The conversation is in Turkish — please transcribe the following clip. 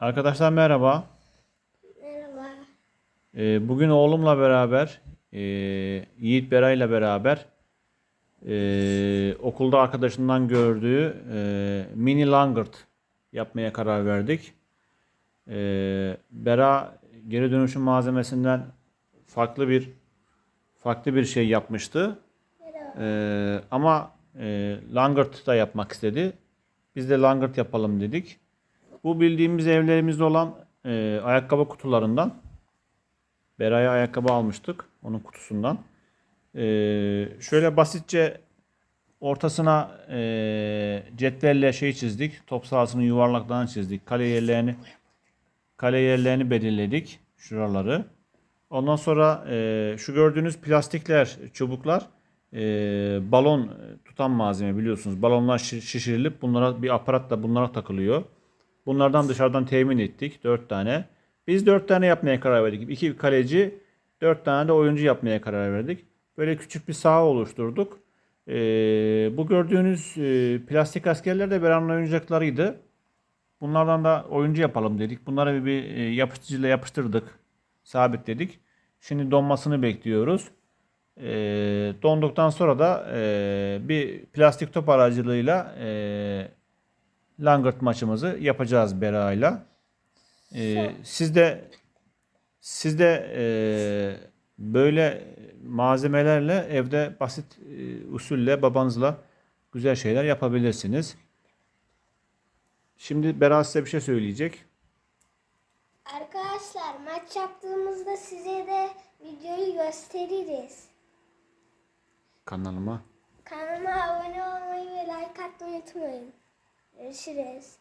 Arkadaşlar merhaba. Merhaba. Ee, bugün oğlumla beraber, e, Yiğit Beray'la beraber e, okulda arkadaşından gördüğü e, mini langırt yapmaya karar verdik. E, Bera geri dönüşüm malzemesinden farklı bir farklı bir şey yapmıştı. Merhaba. E, ama e, langırt da yapmak istedi. Biz de langırt yapalım dedik. Bu bildiğimiz evlerimizde olan e, ayakkabı kutularından Bera'ya ayakkabı almıştık. Onun kutusundan. E, şöyle basitçe ortasına e, cetvelle şey çizdik. Top sahasının yuvarlaklarını çizdik. Kale yerlerini kale yerlerini belirledik. Şuraları. Ondan sonra e, şu gördüğünüz plastikler, çubuklar e, balon tutan malzeme biliyorsunuz. Balonlar şi- şişirilip bunlara bir aparatla bunlara takılıyor. Bunlardan dışarıdan temin ettik. 4 tane. Biz 4 tane yapmaya karar verdik. 2 kaleci, 4 tane de oyuncu yapmaya karar verdik. Böyle küçük bir saha oluşturduk. Ee, bu gördüğünüz e, plastik askerler de Beran'ın oyuncaklarıydı. Bunlardan da oyuncu yapalım dedik. Bunları bir, bir e, yapıştırıcıyla yapıştırdık. Sabitledik. Şimdi donmasını bekliyoruz. Ee, donduktan sonra da e, bir plastik top aracılığıyla e, langırt maçımızı yapacağız Bera'yla. Ee, siz de siz de e, böyle malzemelerle evde basit e, usulle babanızla güzel şeyler yapabilirsiniz. Şimdi Bera size bir şey söyleyecek. Arkadaşlar maç yaptığımızda size de videoyu gösteririz. Kanalıma Kanalıma abone olmayı ve like atmayı unutmayın. Görüşürüz.